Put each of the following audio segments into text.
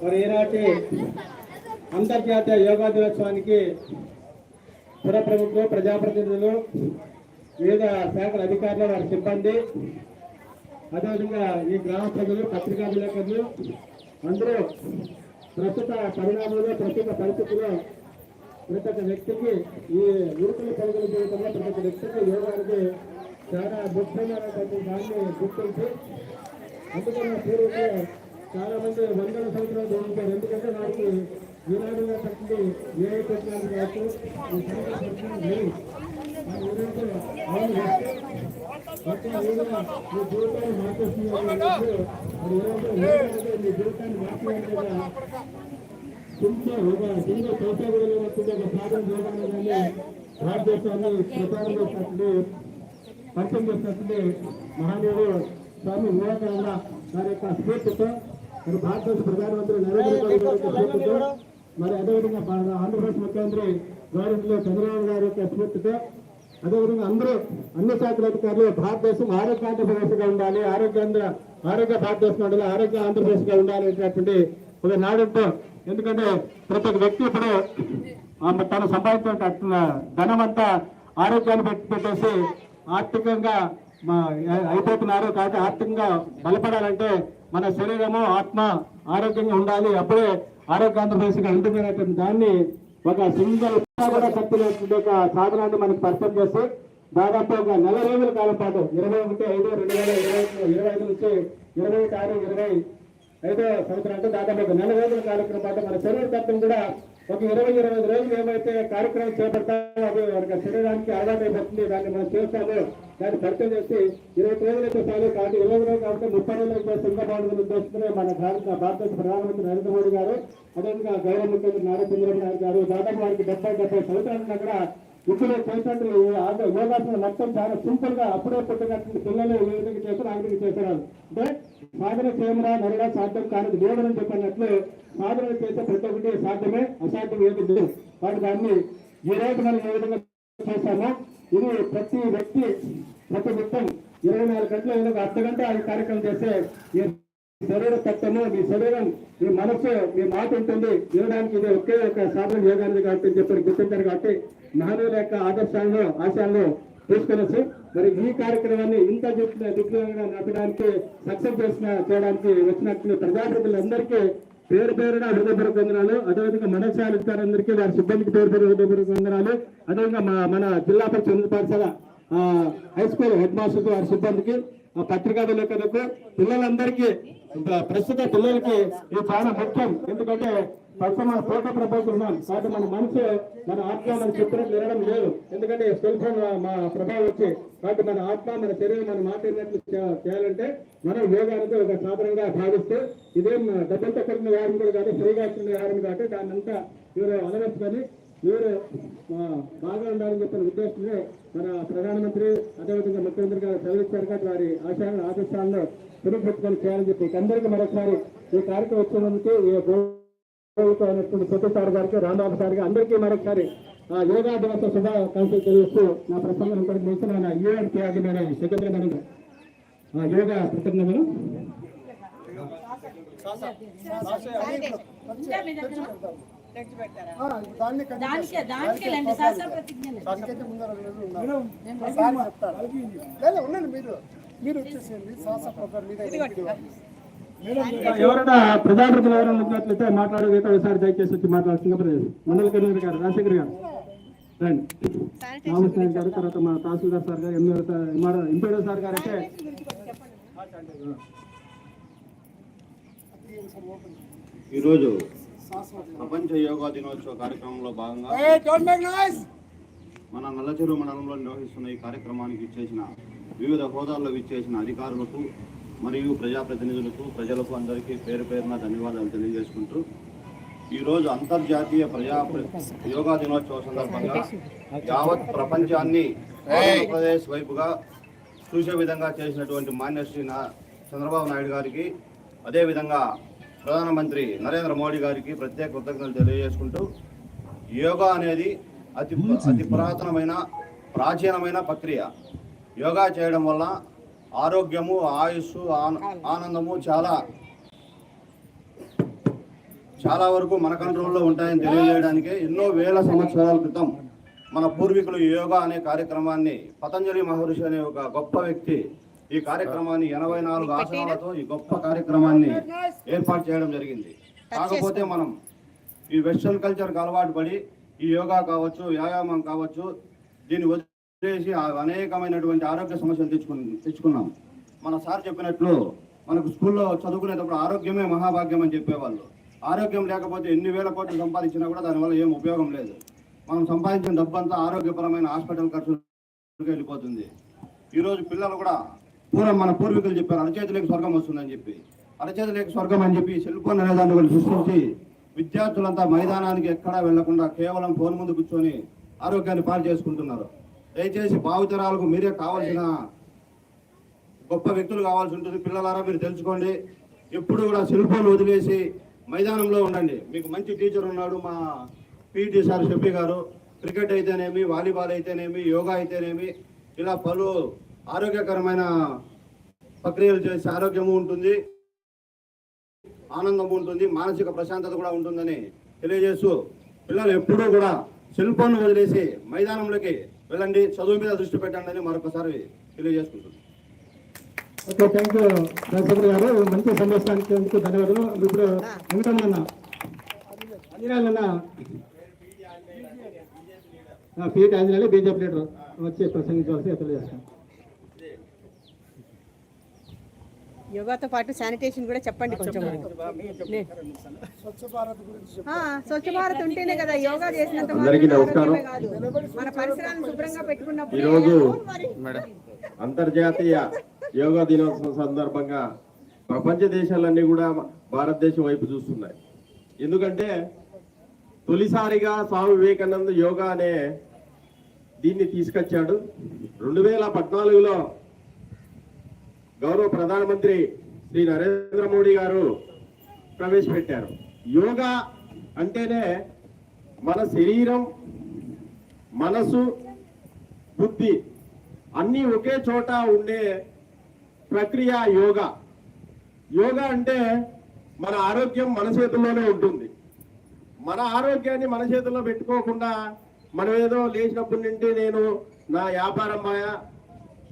మరి ఈనాటి అంతర్జాతీయ యోగా దినోత్సవానికి పుర ప్రముఖులు ప్రజాప్రతినిధులు వివిధ శాఖల అధికారులు వారి సిబ్బంది అదేవిధంగా ఈ గ్రామ ప్రజలు పత్రికా విలేకరులు అందరూ ప్రస్తుత పరిణామంలో ప్రస్తుత పరిస్థితుల్లో ప్రతి ఒక్క వ్యక్తికి ఈ ఉరుకుల పరుగుల జీవితంలో ప్రతి ఒక్క వ్యక్తికి యోగానికి చాలా ముఖ్యమైనటువంటి దాన్ని గుర్తించి అందుకని పూర్వకు చాలా మంది వందల సంవత్సరాలు జీవించారు ఎందుకంటే నాకు వినాడుగా పెట్టింది ఏ పెట్టినారు కావచ్చు. లేదు ఆ అవును. వస్తే ఏదైనా మీ జీవితాన్ని మార్చేస్తుంది అని చెప్పి మీ జీవితాన్ని మార్చేయాలి కొంచెం ఒక ఒక సాధన చేయడానికి భారతదేశాన్ని ప్రచారంలో చేసినట్టు పరిచయం చేసినట్టు మహానీయుడు స్వామి వివేకానంద గారి యొక్క స్ఫూర్తితో మరి భారతదేశ ప్రధానమంత్రి నరేంద్ర మోడీ గారి స్ఫూర్తితో మరి అదేవిధంగా ఆంధ్రప్రదేశ్ ముఖ్యమంత్రి గవర్నమెంట్లో చంద్రబాబు గారి యొక్క స్ఫూర్తితో అదేవిధంగా అందరూ అన్ని శాఖల అధికారులు భారతదేశం ఆరోగ్య ఆంధ్రప్రదేశ్గా ఉండాలి ఆరోగ్య ఆరోగ్య భారతదేశం ఉండాలి ఆరోగ్య ఆంధ్రప్రదేశ్గా ఉండాలి అనేటువంటి ఒక నాడంతో ఎందుకంటే ప్రతి ఒక్క వ్యక్తి ఇప్పుడు తను సంపాదించిన ధనం అంతా ఆరోగ్యాన్ని పెట్టి పెట్టేసి ఆర్థికంగా అయిపోతున్నారు కాబట్టి ఆర్థికంగా బలపడాలంటే మన శరీరము ఆత్మ ఆరోగ్యంగా ఉండాలి. అప్పుడే ఆరోగ్య ఆంధ్రప్రదేశ్గా ఉంటుందనేటువంటి దాన్ని ఒక సింగిల్ కూడా లేకుండా ఒక సాధనాన్ని మనకు పరిచయం చేసి దాదాపు ఒక నెల రోజుల కాలం పాటు ఇరవై ఒకటి ఐదు రెండు వేల ఇరవై ఇరవై ఐదు నుంచి ఇరవై ఒకటి ఆరు ఇరవై ఐదో సంవత్సరం అంటే దాదాపు ఒక నెల రోజుల కాలం పాటు మన శరీర తత్వం కూడా ఒక ఇరవై ఇరవై ఐదు రోజులు ఏమైతే కార్యక్రమం చేపడతామో అది మన శరీరానికి అలవాటు అయిపోతుంది. దాన్ని మనం చేస్తాము. దాన్ని పరిచయం చేసి ఇరవై రోజులు అయితే చాలు. కాబట్టి ఇరవై రోజులు కాబట్టి ముప్పై రోజులు చేస్తే ఇంకా బాగుంటుంది ఉద్దేశంతో మన భారత భారతదేశ ప్రధానమంత్రి నరేంద్ర మోడీ గారు అదేవిధంగా గౌరవ ముఖ్యమంత్రి నారా చంద్రబాబు నాయుడు గారు దాదాపు వారికి డెబ్బై డెబ్బై సంవత్సరాలు కూడా ఇప్పుడు చేసినట్టు యోగాసనం మొత్తం చాలా సింపుల్గా అప్పుడే పుట్టినటువంటి పిల్లలు ఏ విధంగా చేస్తారు ఆ విధంగా చేశారు అంటే సాధన చేయమరా నరడా సాధ్యం కానిది లేదని చెప్పినట్లు సాధన చేసే ప్రతి ఒక్కటి సాధ్యమే అసాధ్యం ఏది లేదు. వాటి దాన్ని ఈ రోజు మనం ఏ విధంగా చేస్తామో ఇది ప్రతి వ్యక్తి ప్రతి మొత్తం ఇరవై నాలుగు గంటలు ఏదో ఒక అర్ధ గంట ఈ కార్యక్రమం చేస్తే ఈ శరీర తత్వము మీ శరీరం మీ మనస్సు మీ మాట ఉంటుంది. వినడానికి ఇది ఒకే ఒక సాధన యోగానికి కాబట్టి చెప్పి గుర్తించారు కాబట్టి మహనీయుల యొక్క ఆదర్శాలను ఆశయాలను తీసుకొనొచ్చు. మరి ఈ కార్యక్రమాన్ని ఇంత చెప్పిన దిగ్విజయంగా నడపడానికి సక్సెస్ చేసిన చేయడానికి వచ్చినట్టు ప్రజాప్రతినిధులందరికీ పేరు పేరున హృదయపూర్వక వందనాలు. అదేవిధంగా మనసాల అధికారులందరికీ వారి సిబ్బందికి పేరు పేరు హృదయపూర్వక వందనాలు. అదేవిధంగా మా మన జిల్లా పరిషత్ పాఠశాల ఆ, హై స్కూల్ హెడ్ మాస్టర్ వారి సిబ్బందికి పత్రికా విలేకరులకు పిల్లలందరికీ ప్రస్తుత పిల్లలకి ఇది చాలా ముఖ్యం. ఎందుకంటే ప్రస్తుతం మన ఫోటో ప్రపోజల్ ఉన్నాం కాబట్టి మన మనసు మన ఆత్మ మన చెప్పినట్లు వినడం లేదు. ఎందుకంటే సెల్ ఫోన్ మా ప్రభావం వచ్చి కాబట్టి మన ఆత్మ మన శరీరం మన మాట విన్నట్లు చేయాలంటే మనం యోగానికి ఒక సాధనంగా భావిస్తూ ఇదేం డబ్బులతో కట్టిన వ్యాయామం కూడా కాదు ఫ్రీగా వచ్చిన వ్యాయామం కాబట్టి దాన్ని అంతా వీరు అనవచ్చుకొని వీరు బాగా ఉండాలని చెప్పిన ఉద్దేశంలో మన ప్రధానమంత్రి అదేవిధంగా ముఖ్యమంత్రి గారు సెలవిచ్చారు కాబట్టి వారి ఆశయాలను ఆదర్శాలను పునఃపెట్టుకొని చేయాలని చెప్పి అందరికీ మరొకసారి ఈ కార్యక్రమం వచ్చినందుకు ఈ అయినటువంటి సత్య సార్ గారికి రాంబాబు సార్ గారికి అందరికీ మరొకసారి ఆ యోగా దివస శుభాకాంక్షలు తెలియజేస్తూ నా ప్రసంగం ముగిసిన నా UN Tyagi madam secretary yoga ఉండండి మీరు. మీరు వచ్చేసేయండి. శ్వాస ప్రోగ్రామ్ మీద ఎవరైనా ప్రజాప్రతినిధులు ఎవరైనా ఉన్నట్లయితే మాట్లాడగలిగితే ఒకసారి దయచేసి వచ్చి మాట్లాడుతున్న మండల కన్వీనర్ గారు రాజశేఖర్ గారు. రండి. రామకృష్ణ గారు తర్వాత మా tahsildar sir garu MR sir MPDO sir garu అయితే. ఈరోజు ప్రపంచ యోగా దినోత్సవ కార్యక్రమంలో భాగంగా మన నల్లచెరువు మండలంలో నిర్వహిస్తున్న ఈ కార్యక్రమానికి ఇచ్చేసిన వివిధ హోదాల్లో ఇచ్చేసిన అధికారులకు మరియు ప్రజాప్రతినిధులకు ప్రజలకు అందరికీ పేరు పేరున ధన్యవాదాలు తెలియజేసుకుంటూ ఈరోజు అంతర్జాతీయ ప్రజా యోగా దినోత్సవ సందర్భంగా యావత్ ప్రపంచాన్ని ఆంధ్రప్రదేశ్ వైపుగా చూసే విధంగా చేసినటువంటి మాన్యశ్రీ నా చంద్రబాబు నాయుడు గారికి అదేవిధంగా ప్రధానమంత్రి నరేంద్ర మోడీ గారికి ప్రత్యేక కృతజ్ఞతలు తెలియజేసుకుంటూ యోగా అనేది అతి అతి పురాతనమైన ప్రాచీనమైన ప్రక్రియ. యోగా చేయడం వల్ల ఆరోగ్యము ఆయుస్సు ఆన- ఆనందము చాలా చాలా వరకు మన కంట్రోల్లో ఉంటాయని తెలియజేయడానికి ఎన్నో వేల సంవత్సరాల క్రితం మన పూర్వీకులు ఈ యోగా అనే కార్యక్రమాన్ని పతంజలి మహర్షి అనే ఒక గొప్ప వ్యక్తి ఈ కార్యక్రమాన్ని ఎనభై నాలుగు ఆసనాలతో ఈ గొప్ప కార్యక్రమాన్ని ఏర్పాటు చేయడం జరిగింది. కాకపోతే మనం ఈ వెస్ట్రన్ కల్చర్కి అలవాటు పడి ఈ యోగా కావచ్చు వ్యాయామం కావచ్చు దీన్ని చేసి అనేకమైనటువంటి ఆరోగ్య సమస్యలు తెచ్చుకు తెచ్చుకున్నాం. మన సార్ చెప్పినట్లు మనకు స్కూల్లో చదువుకునేటప్పుడు ఆరోగ్యమే మహాభాగ్యం అని చెప్పేవాళ్ళు. ఆరోగ్యం లేకపోతే ఎన్ని వేల కోట్లు సంపాదించినా కూడా దానివల్ల ఏం ఉపయోగం లేదు. మనం సంపాదించిన డబ్బంతా ఆరోగ్యపరమైన హాస్పిటల్ ఖర్చులకు వెళ్ళిపోతుంది. ఈరోజు పిల్లలు కూడా పూర్వం మన పూర్వీకులు చెప్పారు అరచేతులకు స్వర్గం వస్తుందని చెప్పి. అరచేతులకు స్వర్గం అని చెప్పి సెల్ ఫోన్ అనే దాన్ని వాళ్ళు సృష్టించి విద్యార్థులంతా మైదానానికి ఎక్కడా వెళ్ళకుండా కేవలం ఫోన్ ముందు కూర్చొని ఆరోగ్యాన్ని పాలు చేసుకుంటున్నారు. దయచేసి భావితరాలకు మీరే కావాల్సిన గొప్ప వ్యక్తులు కావాల్సి ఉంటుంది. పిల్లలారా మీరు తెలుసుకోండి. ఎప్పుడు కూడా సెల్ ఫోన్ వదిలేసి మైదానంలో ఉండండి. మీకు మంచి టీచర్ ఉన్నాడు మా పీటీ సార్ షఫీ గారు. క్రికెట్ అయితేనేమి వాలీబాల్ అయితేనేమి యోగా అయితేనేమి ఇలా పలు ఆరోగ్యకరమైన ప్రక్రియలు చేసి ఆరోగ్యము ఉంటుంది. ఆనందం ఉంటుంది. మానసిక ప్రశాంతత కూడా ఉంటుందని తెలియజేస్తూ పిల్లలు ఎప్పుడూ కూడా సెల్ ఫోన్ వదిలేసి మైదానంలోకి వెళ్ళండి చదువు మీద దృష్టి పెట్టండి అని మరొకసారి తెలియజేసుకుంటున్నాను ఓకే థ్యాంక్ యూ రాజశేఖర్ గారు. మంచి సందేశానికి ధన్యవాదాలు? ఇప్పుడు వెంకటరమణ ఆంజనేయులన్న పీటీ ఆంజనేయులు బీజేపీ లీడర్ వచ్చి ప్రసంగించవలసి తెలియజేస్తాను. యోగాతో పాటు శానిటేషన్ కూడా చెప్పండి కొంచెం. స్వచ్ఛ భారత్ ఉంటేనే కదా యోగా చేసినంత కాదు. మన పరిసరాలను శుభ్రంగా పెట్టుకున్నప్పుడు ఈరోజు అంతర్జాతీయ యోగా దినోత్సవం సందర్భంగా ప్రపంచ దేశాలన్నీ కూడా భారతదేశం వైపు చూస్తున్నాయి. ఎందుకంటే తొలిసారిగా స్వామి వివేకానంద యోగా అనే దీన్ని తీసుకొచ్చాడు. రెండు వేల పద్నాలుగులో గౌరవ ప్రధానమంత్రి శ్రీ నరేంద్ర మోడీ గారు ప్రవేశపెట్టారు. యోగా అంటేనే మన శరీరం మనసు బుద్ధి అన్నీ ఒకే చోట ఉండే ప్రక్రియ యోగా. యోగా అంటే మన ఆరోగ్యం మన చేతుల్లోనే ఉంటుంది. మన ఆరోగ్యాన్ని మన చేతుల్లో పెట్టుకోకుండా మనం ఏదో లేచినప్పటి నుండి నేను నా వ్యాపారం మాయా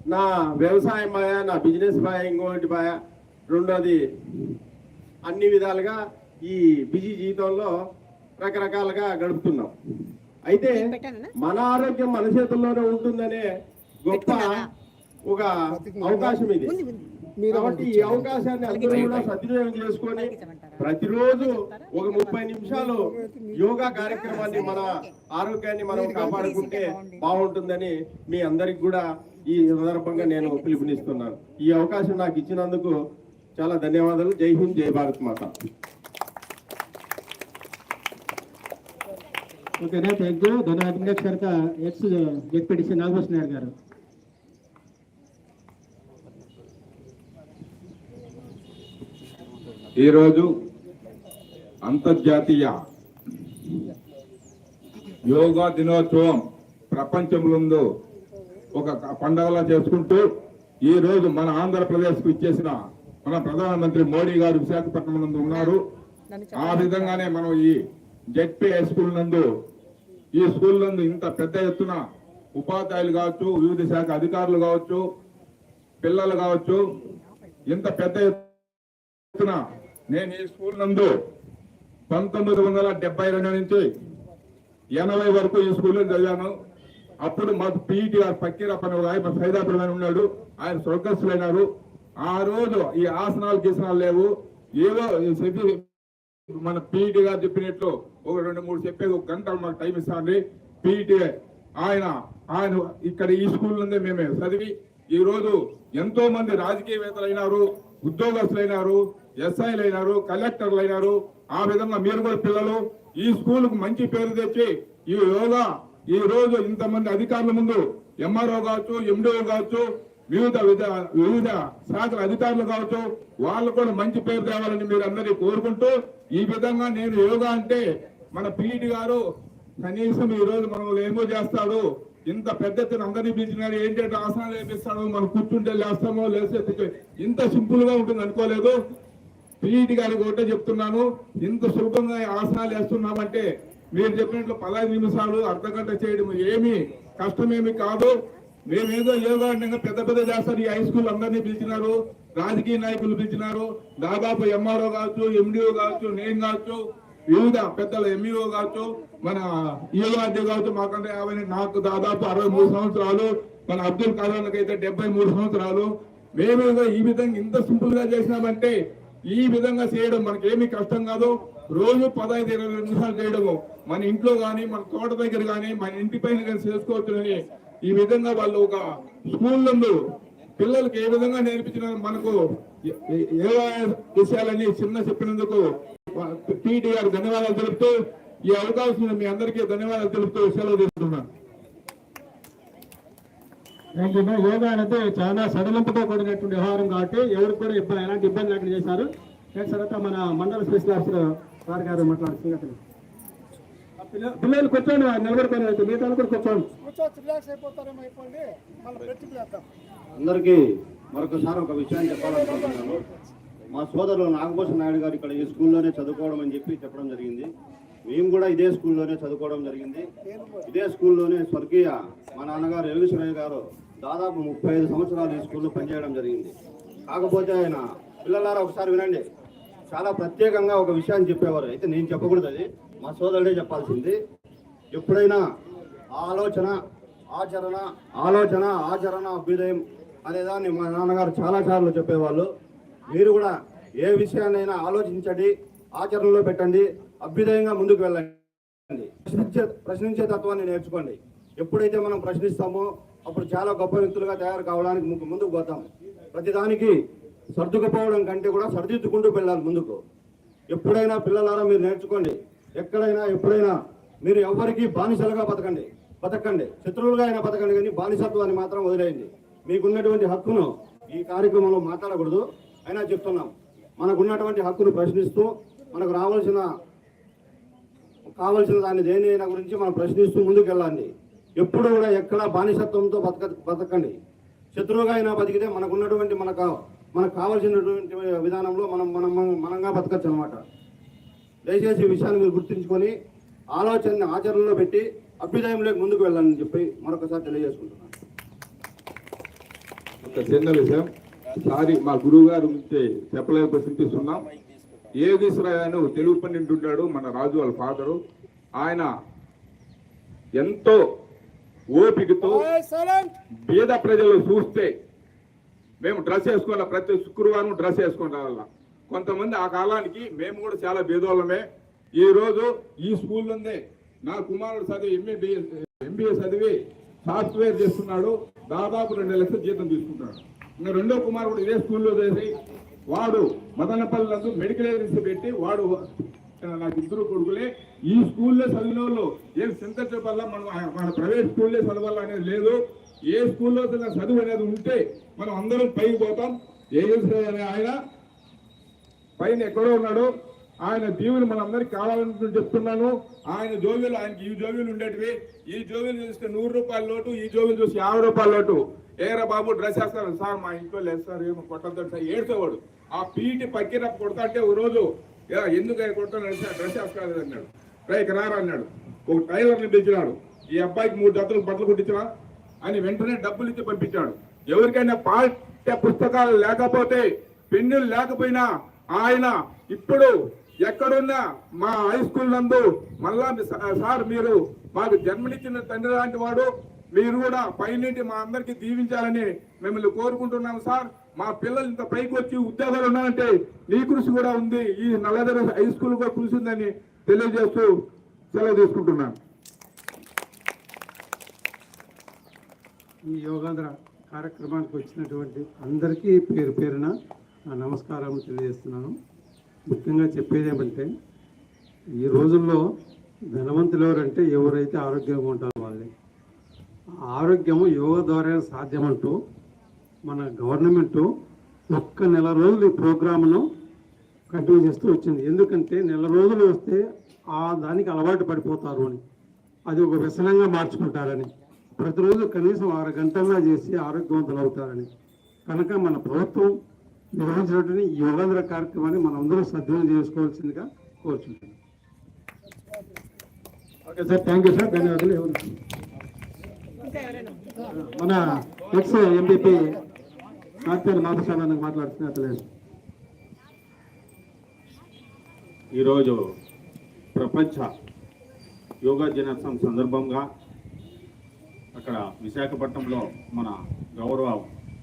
నా వ్యవసాయం మాయ నా బిజినెస్ మాయ ఇంకోటి మాయ రెండోది అన్ని విధాలుగా ఈ బిజీ జీవితంలో రకరకాలుగా గడుపుతున్నాం. అయితే? మన ఆరోగ్యం మన చేతుల్లోనే ఉంటుందనే గొప్ప ఒక అవకాశం ఇది. కాబట్టి ఈ అవకాశాన్ని అందరూ కూడా సద్వినియోగం చేసుకొని ప్రతిరోజు ఒక ముప్పై నిమిషాలు యోగా కార్యక్రమాన్ని మన ఆరోగ్యాన్ని మనం కాపాడుకుంటే బాగుంటుందని మీ అందరికి కూడా ఈ సందర్భంగా నేను పిలుపునిస్తున్నాను. ఈ అవకాశం నాకు ఇచ్చినందుకు చాలా ధన్యవాదాలు. జై హింద్ జై భారత్ మాత. ఓకేనా thank you ex ZPTC Nagabhushana Naidu garu. ఈరోజు అంతర్జాతీయ యోగా దినోత్సవం ప్రపంచంలో ఒక పండగలా చేసుకుంటూ ఈ రోజు మన ఆంధ్రప్రదేశ్కు ఇచ్చేసిన మన ప్రధానమంత్రి మోడీ గారు విశాఖపట్నం నందు ఉన్నారు. ఆ విధంగానే మనం ఈ జెడ్పీ హై స్కూల్ నందు ఈ స్కూల్ నందు ఇంత పెద్ద ఎత్తున ఉపాధ్యాయులు కావచ్చు వివిధ శాఖ అధికారులు కావచ్చు పిల్లలు కావచ్చు ఇంత పెద్ద ఎత్తున నేను ఈ స్కూల్ నందు పంతొమ్మిది వందల డెబ్బై రెండు నుంచి ఎనభై వరకు ఈ స్కూల్లో చదివాను. అప్పుడు మాకు పీఈటీ గారు ఫకీరప్ప అనే ఒక ఆయన సైదాపురం అని ఉన్నాడు. ఆయన స్వర్గస్థులైనారు. ఆ రోజు ఈ ఆసనాలు గీసనాలు లేవు. ఏదో ఈ మన పీఈటీ గారు చెప్పినట్లు ఒక రెండు మూడు చెప్పేది ఒక గంట మాకు టైం ఇస్తాండి పీఈటీ ఆయన ఆయన ఇక్కడ ఈ స్కూల్ నుండి మేమే చదివి ఈ రోజు ఎంతో మంది రాజకీయవేత్తలు అయినారు ఉద్యోగస్తులైనారు ఎస్ఐలు అయినారు కలెక్టర్లు అయినారు ఆ విధంగా మీరు కూడా పిల్లలు ఈ స్కూల్కు మంచి పేరు తెచ్చి ఈ యోగా ఈ రోజు ఇంతమంది అధికారుల ముందు ఎంఆర్ఓ కావచ్చు ఎండిఓ కావచ్చు వివిధ విధ వివిధ శాఖల అధికారులు కావచ్చు వాళ్ళు కూడా మంచి పేరు తేవాలని మీరు అందరినీ కోరుకుంటూ ఈ విధంగా నేను యోగా అంటే మన పీఈడి గారు కనీసం ఈ రోజు మనం ఏమో చేస్తాడు. ఇంత పెద్ద ఎత్తున అందరినీ పిలిచినారు ఏంటంటే ఆసనాలు వేపిస్తాడు మనం కూర్చుంటే లేస్తామో లేస్తే ఇంత సింపుల్గా ఉంటుంది అనుకోలేదు. పీఈడి గారికి ఒకటే చెప్తున్నాను ఇంత సులభంగా ఆసనాలు వేస్తున్నామంటే మీరు చెప్పినట్లు పదహైదు నిమిషాలు అర్ధ గంట చేయడం ఏమి కష్టమేమి కాదు. మేమేదో యోగా పెద్ద పెద్ద చేస్తారు. ఈ హై స్కూల్ అందరినీ పిలిచినారు. రాజకీయ నాయకులు పిలిచినారు. దాదాపు ఎంఆర్ఓ కావచ్చు ఎండిఓ కావచ్చు నేను కావచ్చు వివిధ పెద్దల ఎంఈఓ కావచ్చు మన ఈఓఆర్డీ కావచ్చు మాకంటే యాభై నాకు దాదాపు అరవై మూడు సంవత్సరాలు. మన అబ్దుల్ కలాంకి అయితే డెబ్బై మూడు సంవత్సరాలు. మేమేదో ఈ విధంగా ఇంత సింపుల్గా చేసినామంటే ఈ విధంగా చేయడం మనకేమి కష్టం కాదు. రోజు పదహైదు ఇరవై నిమిషాలు చేయడము. మన ఇంట్లో కానీ మన తోట దగ్గర కానీ మన ఇంటి పైన కానీ చేసుకోవచ్చునని ఈ విధంగా వాళ్ళు ఒక స్కూల్ నందు పిల్లలకి ఏ విధంగా నేర్పించిన మనకు ఏ- విషయాలని చిన్న చెప్పినందుకు టీటీ గారు ధన్యవాదాలు తెలుపుతూ ఈ అవకాశం మీ అందరికీ ధన్యవాదాలు తెలుపుతూ సెలవు తీసుకుంటున్నాను. యోగా అనేది చాలా సడలింపుతో కూడినటువంటి వ్యవహారం కాబట్టి ఎవరికి కూడా ఇబ్బంది ఎలాంటి ఇబ్బంది లేకుండా చేశారు. తర్వాత మన మండల స్పెషల్ ఆఫీసర్ సార్ గారు మాట్లాడుతున్నారు పిల్లలు కూర్చోండి నిలబడిపోయిన మిగతా వాళ్ళు కూడా కూర్చోండి. అందరికీ మరొకసారి ఒక విషయాన్ని చెప్పాలనుకుంటున్నాను. మా సోదరులు నాగభూషణ నాయుడు గారు ఇక్కడ ఈ స్కూల్లోనే చదువుకోవడం అని చెప్పి చెప్పడం జరిగింది. మేము కూడా ఇదే స్కూల్లోనే చదువుకోవడం జరిగింది. ఇదే స్కూల్లోనే స్వర్గీయ మా నాన్నగారు యోగేశ్వరయ్య గారు దాదాపు ముప్పై ఐదు సంవత్సరాలు ఈ స్కూల్లో పనిచేయడం జరిగింది. కాకపోతే ఆయన పిల్లలారా ఒకసారి వినండి. చాలా ప్రత్యేకంగా ఒక విషయాన్ని చెప్పేవారు. అయితే నేను చెప్పకూడదు అది. మా సోదరుడే చెప్పాల్సింది. ఎప్పుడైనా ఆలోచన ఆచరణ ఆలోచన ఆచరణ అభ్యుదయం అనేదాన్ని మా నాన్నగారు చాలా సార్లు చెప్పేవాళ్ళు. మీరు కూడా ఏ విషయాన్నైనా ఆలోచించండి ఆచరణలో పెట్టండి అభ్యుదయంగా ముందుకు వెళ్ళండి. ప్రశ్నించే ప్రశ్నించే తత్వాన్ని నేర్చుకోండి. ఎప్పుడైతే మనం ప్రశ్నిస్తామో అప్పుడు చాలా గొప్ప వ్యక్తులుగా తయారు కావడానికి ముందుకు పోతాం. ప్రతిదానికి సర్దుకుపోవడం కంటే కూడా సరిదిద్దుకుంటూ వెళ్ళాలి ముందుకు. ఎప్పుడైనా పిల్లలారా మీరు నేర్చుకోండి. ఎక్కడైనా ఎప్పుడైనా మీరు ఎవరికి బానిసలుగా బతకండి. బతకండి. శత్రువులుగా అయినా బతకండి కానీ బానిసత్వాన్ని మాత్రం వదిలేయండి. మీకున్నటువంటి హక్కును ఈ కార్యక్రమంలో మాట్లాడకూడదు. అయినా చెప్తున్నాం. మనకున్నటువంటి హక్కును ప్రశ్నిస్తూ మనకు రావాల్సిన కావలసిన దాన్ని దేని గురించి మనం ప్రశ్నిస్తూ ముందుకు వెళ్ళాలి ఎప్పుడు కూడా ఎక్కడ బానిసత్వంతో బతక బతకండి. శత్రువుగా అయినా బతికితే మనకు ఉన్నటువంటి మనకు మనకు కావాల్సినటువంటి విధానంలో మనం మనం మనంగా బతకచ్చు అనమాట దయచేసి ఈ విషయాన్ని మీరు గుర్తుంచుకొని ఆలోచనని ఆచరణలో పెట్టి అభ్యుదయంలోకి ముందుకు వెళ్ళాలని చెప్పి మరొకసారి తెలియజేసుకుంటున్నాను. ఒక చిన్న విషయం. సారి మా గురువు గారి గురించి చెప్పలేక చింతిస్తున్నాం ఏగీశ్వరయ్యను తెలుగు పండితుడు ఉంటాడు మన రాజు వాళ్ళ ఫాదరు. ఆయన ఎంతో ఓపికతో బీద ప్రజలు చూస్తే మేము డ్రెస్ వేసుకోవాలి? ప్రతి శుక్రవారం డ్రెస్ వేసుకొని రావాల? కొంతమంది ఆ కాలానికి మేము కూడా చాలా బీదోళ్ళమే. ఈ స్కూల్ ఈ నా కుమారుడు చదివి ఎంఏ ఎంబీఏ చదివి సాఫ్ట్వేర్ చేస్తున్నాడు. దాదాపు రెండు లక్షల జీతం తీసుకుంటాడు. ఇంకా రెండో కుమారుడు ఇదే స్కూల్లో చేసి వాడు మదనపల్లి నందు మెడికల్ ఏజెన్సీ పెట్టి వాడు నాకు ఇద్దరు కొడుకులే. ఈ స్కూల్లో చదివిన వాళ్ళు ఏం సింతర్ చెప్పాలా మనం మన ప్రైవేట్ స్కూల్లో చదవాలనేది లేదు. ఏ స్కూల్లో చదివిన చదువు అనేది ఉంటే మనం అందరం పైకి పోతాం. ఏ అనే ఆయన పైన ఎక్కడో ఉన్నాడు ఆయన దీవులు మనందరికి కావాలని చెప్తున్నాను. ఆయన జోబీలు ఆయనకి ఈ జోబీలు ఉండేటివి. ఈ జోబీలు చూస్తే నూరు రూపాయల లోటు ఈ జోబీలు చూస్తే యాభై రూపాయల లోటు. ఏరా బాబు డ్రెస్ వేస్తారు సార్ మా ఇంట్లో లేదు సార్ ఏమో కొట్టద్దు సార్ ఏడ్చేవాడు. ఆ పీటి పక్కిన కొడతా అంటే ఒక రోజు "ఏ, ఎందుకు కొడతాను డ్రెస్ వేసుకోలేదు అన్నాడు. రైక్ రారా? అన్నాడు. ఒక టైలర్ని పిలిచినాడు. ఈ అబ్బాయికి మూడు జతలు బట్టలు కుట్టించినా అని వెంటనే డబ్బులు ఇచ్చి పంపించాడు. ఎవరికైనా పాఠ్య పుస్తకాలు లేకపోతే పెన్నులు లేకపోయినా ఆయన ఇప్పుడు ఎక్కడున్నా మా హై స్కూల్ నందు మళ్ళా సార్ మీరు మాకు జన్మనిచ్చిన తండ్రి లాంటి వాడు మీరు కూడా పైనుండి మా అందరికి దీవించాలని మిమ్మల్ని కోరుకుంటున్నాము సార్. మా పిల్లలు ఇంత పైకి వచ్చి ఉద్యోగాలు ఉన్నారంటే నీ కృషి కూడా ఉంది. ఈ నల్లదర హై స్కూల్ కూడా కృషి ఉందని తెలియజేస్తూ సెలవు తీసుకుంటున్నాను. ఈ యోగాంధ్ర కార్యక్రమానికి వచ్చినటువంటి అందరికీ పేరు పేరున నమస్కారం తెలియజేస్తున్నాను. ముఖ్యంగా చెప్పేది ఏమంటే ఈ రోజుల్లో ధనవంతులు ఎవరంటే ఎవరైతే ఆరోగ్యంగా ఉంటారో వాళ్ళే. ఆరోగ్యము యోగా ద్వారా సాధ్యమంటూ మన గవర్నమెంట్ ఒక్క నెల రోజులు ఈ ప్రోగ్రామ్ను కంటిన్యూ చేస్తూ వచ్చింది. ఎందుకంటే నెల రోజులు వస్తే ఆ దానికి అలవాటు పడిపోతారు అని అది ఒక వ్యసనంగా మార్చుకుంటారని. ప్రతిరోజు కనీసం ఆరు గంటల్లో చేసి ఆరోగ్యవంతులు అవుతారని. కనుక మన ప్రభుత్వం నిర్వహించినటువంటి యోగాంధ్ర కార్యక్రమాన్ని మనం అందరూ సద్వినియోగం చేసుకోవాల్సిందిగా కోరుచుంటున్నాం okay sir thank you sir ధన్యవాదాలు. ఎవరు? మన ఎక్స్ ఎంపీపీ కార్తీక మాధుస్వామి మాట్లాడుతున్నారు ఈరోజు ప్రపంచ యోగా దినోత్సవం సందర్భంగా అక్కడ విశాఖపట్నంలో మన గౌరవ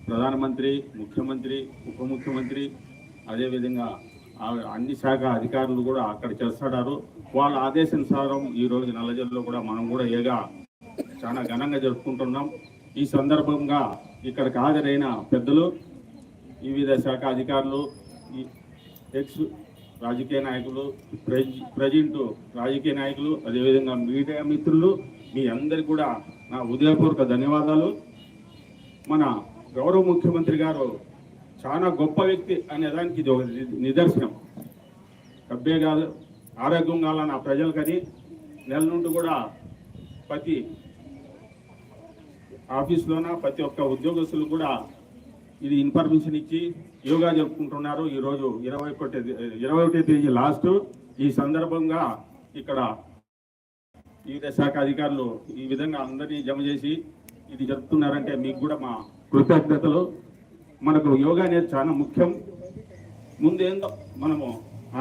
ప్రధానమంత్రి ముఖ్యమంత్రి ఉప ముఖ్యమంత్రి అదేవిధంగా అన్ని శాఖ అధికారులు కూడా అక్కడ చేస్తున్నారు వాళ్ళ ఆదేశానుసారం ఈ రోజు నల్లజల్లో కూడా మనం కూడా ఏగా చాలా ఘనంగా జరుపుకుంటున్నాం. ఈ సందర్భంగా ఇక్కడికి హాజరైన పెద్దలు వివిధ శాఖ అధికారులు ఈ ఎక్స్ రాజకీయ నాయకులు ప్రజ ప్రజెంట్ రాజకీయ నాయకులు అదేవిధంగా మీడియా మిత్రులు మీ అందరు కూడా నా హృదయపూర్వక ధన్యవాదాలు. మన గౌరవ ముఖ్యమంత్రి గారు చాలా గొప్ప వ్యక్తి అనే దానికి ఇది ఒక ని- నిదర్శనం. డబ్బే కాదు ఆరోగ్యం కావాలన్న ప్రజలకని నెల నుండి కూడా ప్రతి ఆఫీస్లోన ప్రతి ఒక్క ఉద్యోగస్తులు కూడా ఇది ఇన్ఫర్మేషన్ ఇచ్చి యోగా జరుపుకుంటున్నారు. ఈరోజు ఇరవై ఒకటి ఇరవై ఒకటి తేదీ లాస్ట్. ఈ సందర్భంగా ఇక్కడ వివిధ శాఖ అధికారులు ఈ విధంగా అందరినీ జమ చేసి ఇది జరుపుతున్నారంటే మీకు కూడా మా కృతజ్ఞతలు. మనకు యోగా అనేది చాలా ముఖ్యం. ముందేందో మనము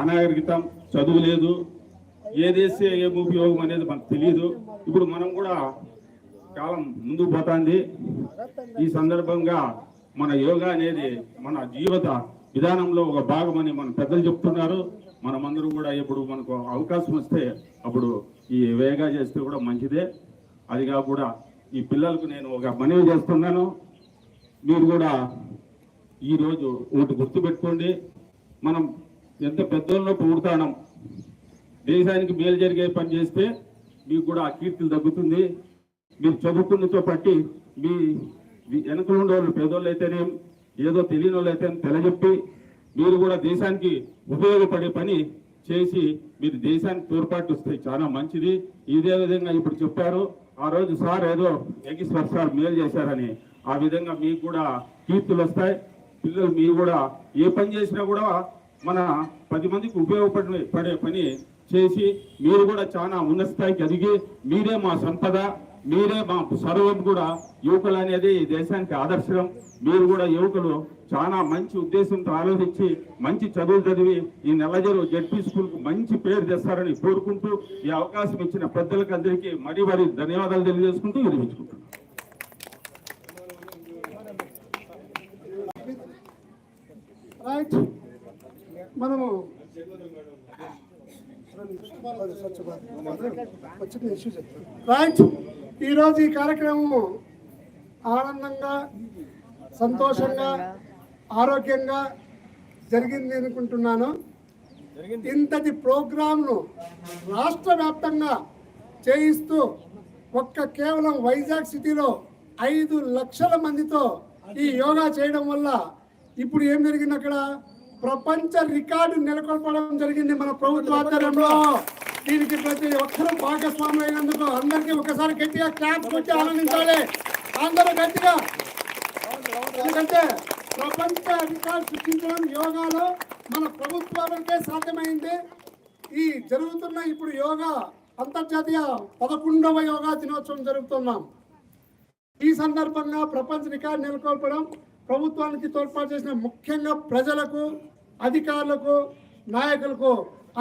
అనాగరికతం చదువు లేదు. ఏదేస్తే ఏం ఉపయోగం అనేది మనకు తెలియదు. ఇప్పుడు మనం కూడా కాలం ముందుకు పోతుంది. ఈ సందర్భంగా మన యోగా అనేది మన జీవిత విధానంలో ఒక భాగమని మన పెద్దలు చెప్తున్నారు. మనమందరం కూడా ఇప్పుడు మనకు అవకాశం వస్తే అప్పుడు ఈ వేగా చేస్తే కూడా మంచిదే. అది కాకుండా ఈ పిల్లలకు నేను ఒక మనవి చేస్తున్నాను. మీరు కూడా ఈరోజు ఒకటి గుర్తుపెట్టుకోండి. మనం ఎంత పెద్దల్లో పుడతానం దేశానికి మేలు జరిగే పని చేస్తే మీకు కూడా ఆ కీర్తులు తగ్గుతుంది. మీరు చదువుకున్నతో పట్టి మీ మీ వెనకలు ఉండే వాళ్ళు పేదోళ్ళు అయితేనేం ఏదో తెలియని వాళ్ళు అయితే తెలియజెప్పి మీరు కూడా దేశానికి ఉపయోగపడే పని చేసి మీరు దేశానికి తోడ్పాటు వస్తే చాలా మంచిది. ఇదే విధంగా ఇప్పుడు చెప్పారు. ఆ రోజు సార్ ఏదో ఎగిస్వర్ సార్ మేలు చేశారని. ఆ విధంగా మీకు కూడా కీర్తులు వస్తాయి. పిల్లలు మీరు కూడా ఏ పని చేసినా కూడా మన పది మందికి ఉపయోగపడే పడే పని చేసి మీరు కూడా చాలా ఉన్నత స్థాయికి ఎదిగి మీరే మా సంపద. మీరే మా సర్వం కూడా యువకులు అనేది ఈ దేశానికి ఆదర్శం. మీరు కూడా యువకులు చాలా మంచి ఉద్దేశంతో ఆలోచించి మంచి చదువులు చదివి ఈ నెలజరు జడ్పీ స్కూల్కు మంచి పేరు తెస్తారని కోరుకుంటూ ఈ అవకాశం ఇచ్చిన పెద్దలకు అందరికీ మరీ మరీ ధన్యవాదాలు తెలియజేసుకుంటూ వినిపించుకుంటున్నాను మనము రైట్ ఈరోజు ఈ కార్యక్రమము ఆనందంగా సంతోషంగా ఆరోగ్యంగా జరిగింది అనుకుంటున్నాను. ఇంతటి ప్రోగ్రాంను రాష్ట్ర వ్యాప్తంగా చేయిస్తూ ఒక్క కేవలం వైజాగ్ సిటీలో ఐదు లక్షల మందితో ఈ యోగా చేయడం వల్ల ఇప్పుడు ఏం జరిగింది అక్కడ? ప్రపంచ రికార్డు నెలకొల్పడం జరిగింది మన ప్రభుత్వ ఆధ్వర్యంలో. దీనికి ప్రతి ఒక్కరూ భాగస్వామి అయినందుకు అందరికీ ఒకసారి గట్టిగా క్లాప్ కొట్టి ఆనందించాలి. అందరూ గట్టిగా. ఎందుకంటే ప్రపంచ రికార్డు సృష్టించడం యోగాలో మన ప్రభుత్వాలకే సాధ్యమైంది? ఈ జరుగుతున్న ఇప్పుడు యోగా అంతర్జాతీయ పదకొండవ యోగా దినోత్సవం జరుగుతున్నాం. ఈ సందర్భంగా ప్రపంచ రికార్డు నెలకొల్పడం ప్రభుత్వానికి తోడ్పాటు చేసిన ముఖ్యంగా ప్రజలకు అధికారులకు నాయకులకు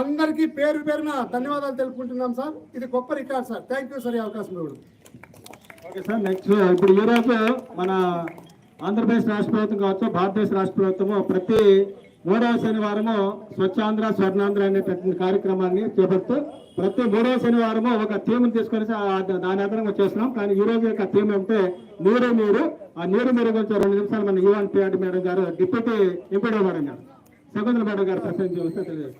అందరికీ పేరు పేరున ధన్యవాదాలు తెలుపుకుంటున్నాం సార్. ఇది గొప్ప record sir. Thank you sir ఈ అవకాశం ఇవ్వడం. ఓకే సార్ నెక్స్ట్ ఇప్పుడు ఈరోజు మన ఆంధ్రప్రదేశ్ రాష్ట్ర ప్రభుత్వం కావచ్చు భారతదేశ రాష్ట్ర ప్రభుత్వము ప్రతి మూడవ శనివారము స్వచ్ఛాంధ్ర స్వర్ణాంధ్ర అనేటటువంటి కార్యక్రమాన్ని చేపడుతూ ప్రతి మూడవ శనివారము ఒక థీమ్ని తీసుకొని దాని ఆధారంగా చేస్తున్నాం. కానీ ఈ రోజు యొక్క థీమ్ అంటే నీరు మీరు ఆ నీరు మీరు కొంచెం రెండు నిమిషాలు మన Yuvan PRD madam garu deputy MPD madam garu Shakuntala madam గారు చేస్తే తెలియదు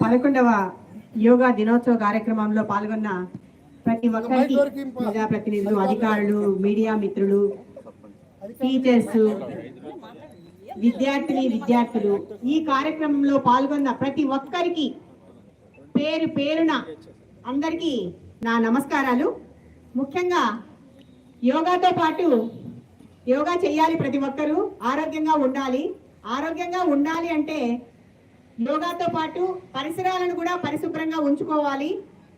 పదకొండవ యోగా దినోత్సవ కార్యక్రమంలో పాల్గొన్న ప్రతి ఒక్కరికి ప్రజాప్రతినిధులు అధికారులు మీడియా మిత్రులు టీచర్స్ విద్యార్థిని విద్యార్థులు ఈ కార్యక్రమంలో పాల్గొన్న ప్రతి ఒక్కరికి పేరు పేరున అందరికీ నా నమస్కారాలు. ముఖ్యంగా యోగాతో పాటు యోగా చేయాలి ప్రతి ఒక్కరూ ఆరోగ్యంగా ఉండాలి. ఆరోగ్యంగా ఉండాలి అంటే యోగాతో పాటు పరిసరాలను కూడా పరిశుభ్రంగా ఉంచుకోవాలి.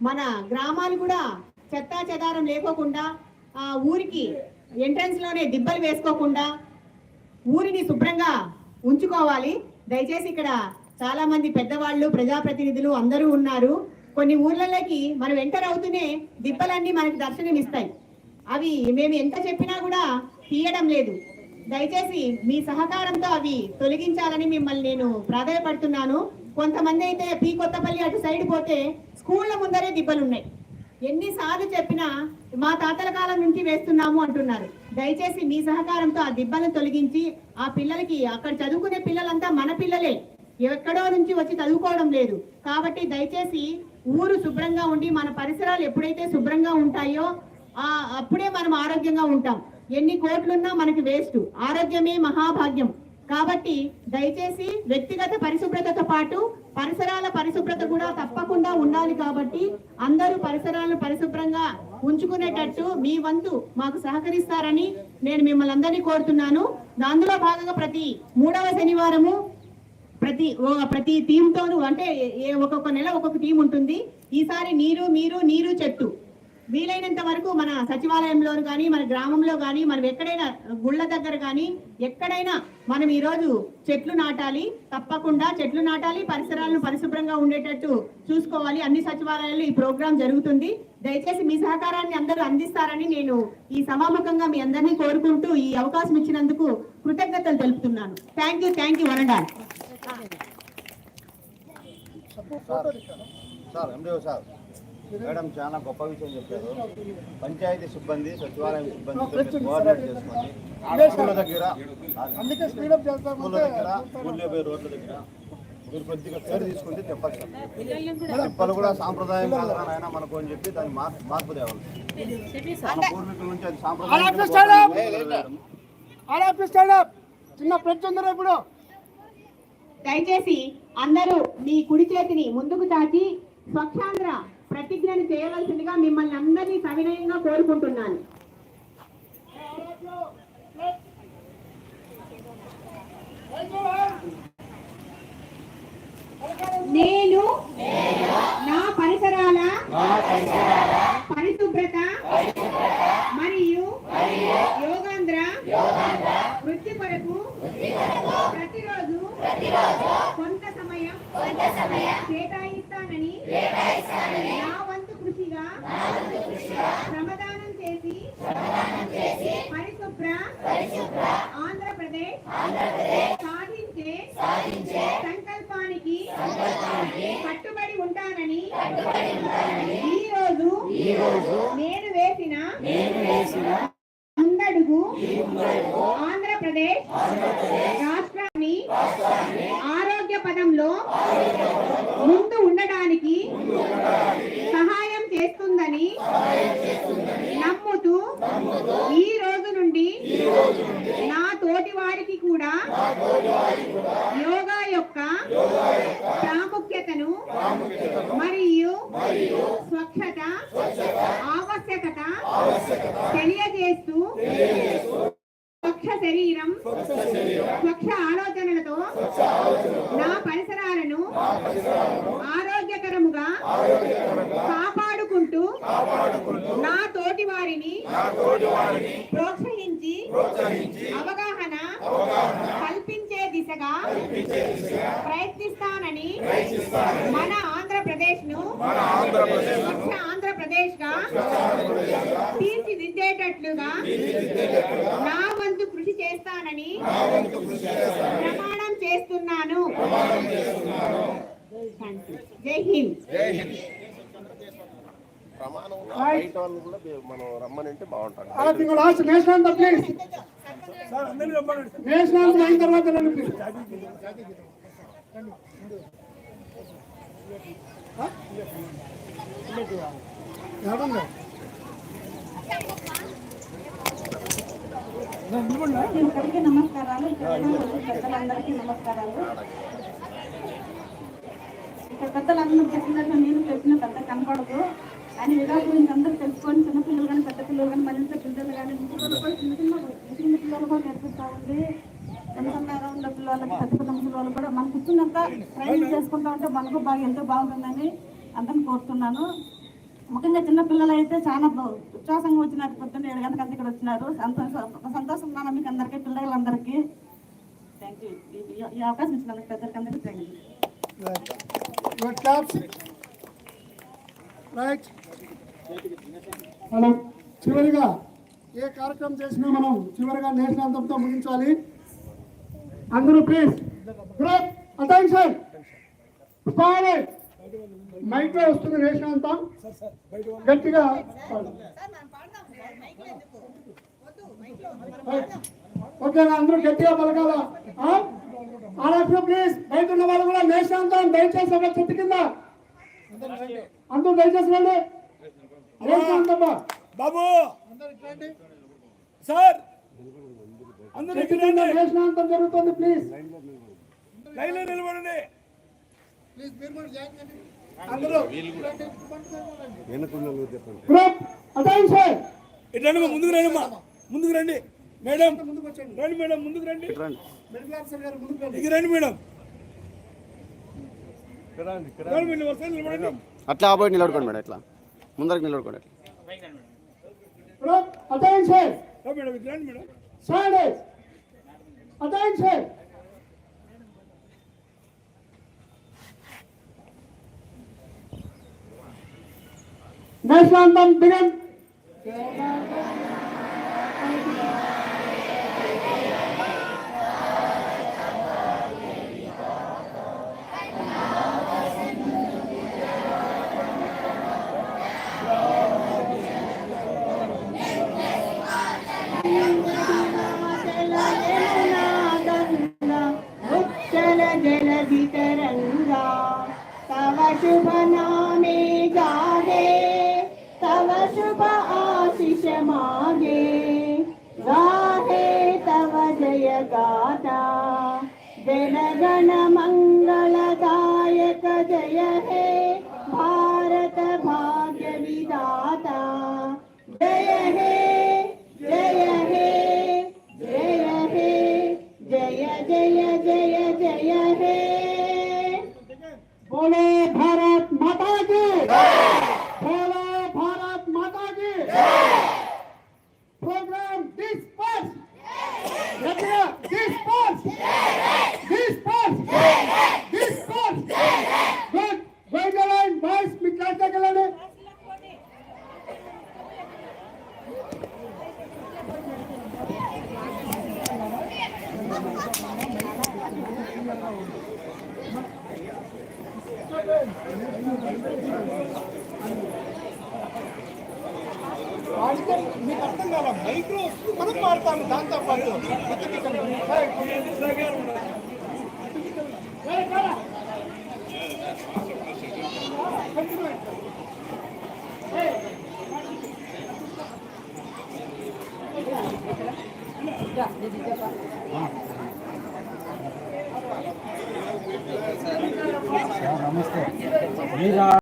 మన గ్రామాలు కూడా చెత్తా చెదారం లేకోకుండా ఆ ఊరికి ఎంట్రన్స్లోనే దిబ్బలు వేసుకోకుండా ఊరిని శుభ్రంగా ఉంచుకోవాలి. దయచేసి ఇక్కడ చాలా మంది పెద్దవాళ్ళు ప్రజాప్రతినిధులు అందరూ ఉన్నారు. కొన్ని ఊర్లలోకి మనం ఎంటర్ అవుతూనే దిబ్బలన్నీ మనకి దర్శనమిస్తాయి. అవి మేము ఎంత చెప్పినా కూడా తీయడం లేదు. దయచేసి మీ సహకారంతో అవి తొలగించాలని మిమ్మల్ని నేను ప్రాధాయపడుతున్నాను. కొంతమంది అయితే పీ కొత్తపల్లి అటు సైడ్ పోతే స్కూళ్ళ ముందరే దిబ్బలున్నాయి. ఎన్నిసార్లు చెప్పినా మా తాతల కాలం నుంచి వేస్తున్నాము అంటున్నారు. దయచేసి మీ సహకారంతో ఆ దిబ్బలను తొలగించి ఆ పిల్లలకి అక్కడ చదువుకునే పిల్లలంతా మన పిల్లలే. ఎక్కడో నుంచి వచ్చి చదువుకోవడం లేదు. కాబట్టి దయచేసి ఊరు శుభ్రంగా ఉండి మన పరిసరాలు ఎప్పుడైతే శుభ్రంగా ఉంటాయో ఆ అప్పుడే మనం ఆరోగ్యంగా ఉంటాం. ఎన్ని కోట్లున్నా మనకి వేస్ట్. ఆరోగ్యమే మహాభాగ్యం. కాబట్టి దయచేసి వ్యక్తిగత పరిశుభ్రతతో పాటు పరిసరాల పరిశుభ్రత కూడా తప్పకుండా ఉండాలి కాబట్టి అందరూ పరిసరాలను పరిశుభ్రంగా ఉంచుకునేటట్టు మీ వంతు మాకు సహకరిస్తారని నేను మిమ్మల్ని అందరినీ కోరుతున్నాను. అందులో భాగంగా ప్రతి మూడవ శనివారము ప్రతి ఓ- ప్రతి థీమ్ తోను అంటే ఏ- ఒక్కొక్క నెల ఒక్కొక్క థీమ్ ఉంటుంది. ఈసారి నీరు మీరు నీరు చెట్టు. వీలైనంత వరకు మన సచివాలయంలో కానీ మన గ్రామంలో కానీ మనం ఎక్కడైనా గుళ్ళ దగ్గర కానీ ఎక్కడైనా మనం ఈరోజు చెట్లు నాటాలి తప్పకుండా చెట్లు నాటాలి పరిసరాలను పరిశుభ్రంగా ఉండేటట్టు చూసుకోవాలి. అన్ని సచివాలయాల్లో ఈ ప్రోగ్రాం జరుగుతుంది. దయచేసి మీ సహకారాన్ని అందరూ అందిస్తారని నేను ఈ సమాముఖంగా మీ అందరినీ కోరుకుంటూ ఈ అవకాశం ఇచ్చినందుకు కృతజ్ఞతలు తెలుపుతున్నాను. Thank you thank you వరండాల్. Sir sir. Madam చాలా గొప్ప విషయం చెప్పారు. పంచాయతీ సిబ్బంది సచివాలయం సిబ్బంది కోఆర్డినేట్ చేసుకొని స్కూళ్ళ దగ్గర అందుకే స్పీడప్ స్కూళ్ళ దగ్గర ఊళ్ళో పోయి రోడ్ల దగ్గర మీరు కొద్దిగా కేర్ తీసుకుంటే చెప్పాలి సార్ తిప్పలు కూడా సాంప్రదాయం కాదనైనా మనకు అని చెప్పి దాన్ని మార్పు మార్పు తేవాలి. మన పూర్వీకుల నుంచి అది సాంప్రదాయం చిన్న ఇప్పుడు. దయచేసి అందరూ మీ కుడి చేతిని ముందుకు చాచి స్వచ్ఛాంధ్ర ప్రతిజ్ఞను చేయవలసిందిగా మిమ్మల్ని అందరినీ సవినయంగా కోరుకుంటున్నాను. నేను నా పరిసరాల పరిశుభ్రత మరియు యోగాంధ్ర వృత్తి కొరకు ప్రతిరోజు కొంత సమయం కేటాయిస్తానని నా వంతు కృషిగా శ్రమదానం చేసి పరిశుభ్ర ఆంధ్రప్రదేశ్ సాధించే సంకల్పానికి కట్టుబడి ఉంటానని ఈ రోజు నేను వేసిన ముందడుగు ఆంధ్రప్రదేశ్ రాష్ట్రాన్ని ఆరోగ్య పదంలో ముందు ఉండడానికి సహాయం చేస్తుందని నమ్ముతూ ఈ రోజు నుండి నా తోటి వారికి కూడా యోగా యొక్క ప్రాముఖ్యతను మరియు స్వచ్ఛత ఆవశ్యకత తెలియజేస్తూ స్వచ్ఛ శరీరం. స్వచ్ఛ ఆలోచనలతో నా పరిసరాలను ఆరోగ్యకరముగా కాపాడుకుంటూ నా తోటి వారిని ప్రోత్సహించి అవగాహన కల్పించే దిశగా ప్రయత్నిస్తానని మన ఆంధ్రప్రదేశ్ను స్వచ్ఛ ఆంధ్రప్రదేశ్గా తీర్చిదిద్దేటట్లుగా నా వంతు కృషి చేస్తానని ప్రమాణం చేస్తున్నాను. జై హింద్. నేషనల్ అయిన తర్వాత ఏడుంది? అందరికీ నమస్కారాలు. ఇక్కడ పెద్దలందరికీ నమస్కారాలు. ఇక్కడ పెద్దలందరూ చెప్పినట్టు నేను చెప్పిన పెద్ద కనపడదు. అని యోగా గురించి అందరూ తెలుసుకొని చిన్న పిల్లలు కానీ పెద్ద పిల్లలు కానీ మరింత పిల్లలు కానీ ముసలి కూడా చిన్న చిన్న చిన్న పిల్లలు కూడా నేర్పిస్తూ ఉంది. ఎంత ఉన్న పిల్లలకి పెద్ద పెద్ద పిల్లలు కూడా మనం కూర్చున్నంత ట్రైనింగ్ చేసుకుంటా ఉంటే మనకు బాగా ఎంతో బాగుంటుందని అందరిని కోరుతున్నాను. ముఖ్యంగా చిన్నపిల్లలు అయితే చాలా ఉత్సాహంగా వచ్చినారు పొద్దున్న ఏడు గంటలకు ఇక్కడ వచ్చినారు. సంతోషం సంతోషం ఉన్నాను మీకు అందరికీ పిల్లలందరికీ. థ్యాంక్ యూ ఈ అవకాశం ఇచ్చినందుకు పెద్దలకి అందరికీ థ్యాంక్ యూ రైట్ మనం చివరిగా ఏ కార్యక్రమం చేసినా మనం చివరిగా నేషనల్ ముగించాలి. అందరూ ప్లీజ్ అటెన్షన్ మైక్లో వస్తుంది అంతం. గట్టిగా ఓకే. అందరూ గట్టిగా పలకాల. ఆలస్యం ప్లీజ్. బయట ఉన్న వాళ్ళు కూడా నేషనల్ అంతం దయచేసి ఒక చెట్టు కింద. అందరూ దయచేసి అంతమ్మా. బాబు. సార్. అందరూ అంతం జరుగుతుంది ప్లీజ్. లైన్లో నిలబడండి. గ్రూప్ అటెన్షన్ ముందుకు రండి అమ్మా. ముందుకు రండి. మేడం రండి మేడం ముందుకు రండి. మెడికల్ ఆఫీసర్ గారు ముందుకు రండి. ఇక రండి మేడం. అట్లా ఆపోజిట్ నిలబడుకోండి మేడం ఇట్లా. ముందరకు నిలబడుకోండి అట్లా గ్రూప్ అటెన్షన్ రా మేడం ఇటు రండి మేడం. అటెన్షన్ నేషనల్ అంతం